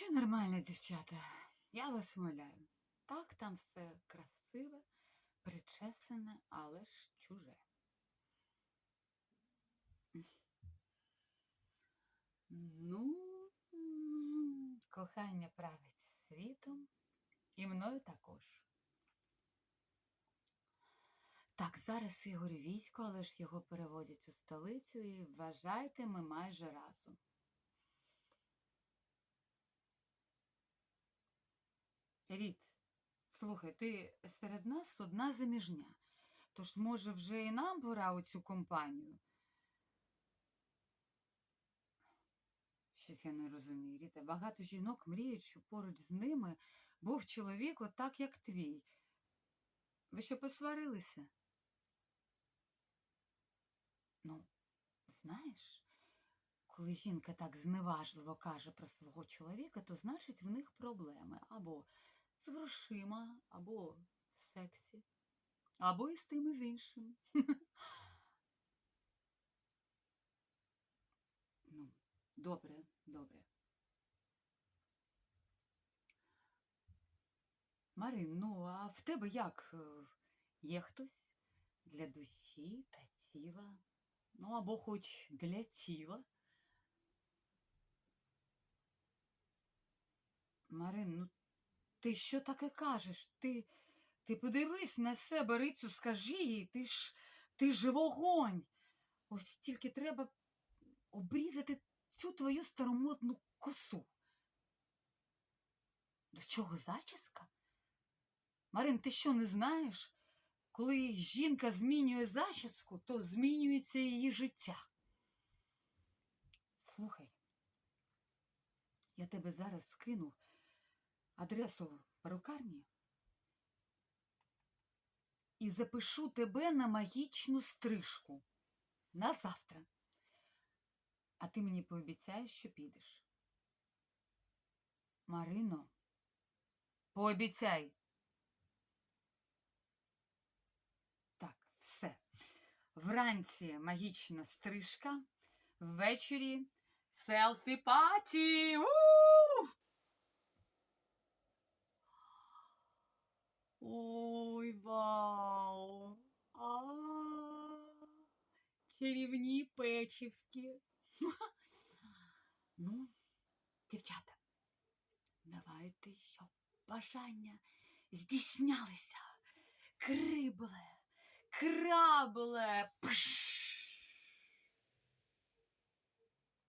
Що нормально, дівчата? Я вас умоляю. Так, там все красиве, причесане, але ж чуже. Ну, кохання править світом і мною також. Так, зараз Ігор у війську, але ж його переводять у столицю і вважайте, ми майже разом. Рід, слухай, ти серед нас одна заміжня. Тож, може, вже і нам пора у цю компанію? Щось я не розумію, Ріта. Багато жінок мріють, що поруч з ними був чоловік отак, як твій. Ви що посварилися? Ну, знаєш, коли жінка так зневажливо каже про свого чоловіка, то значить в них проблеми або з грошима, або в сексі, або і з тим і з іншим. Ну, добре, добре. Марин, ну а в тебе як? Е, Є хтось для душі та тіла? Ну, або хоч для тіла? Марин, ну ти що таке кажеш? Ти, ти подивись на себе, Рицю, скажи їй, ти ж, ти ж вогонь. Ось тільки треба обрізати цю твою старомодну косу. До чого зачіска? Марин, ти що не знаєш? Коли жінка змінює зачіску, то змінюється її життя. Слухай, я тебе зараз скину адресу перукарні і запишу тебе на магічну стрижку на завтра. А ти мені пообіцяєш, що підеш. Марино, пообіцяй. Так, все. Вранці магічна стрижка, ввечері селфі паті. Ой, вау! А, чарівні печівки. Ну, дівчата, давайте, щоб бажання здійснялися. Крибле, крабле, пш.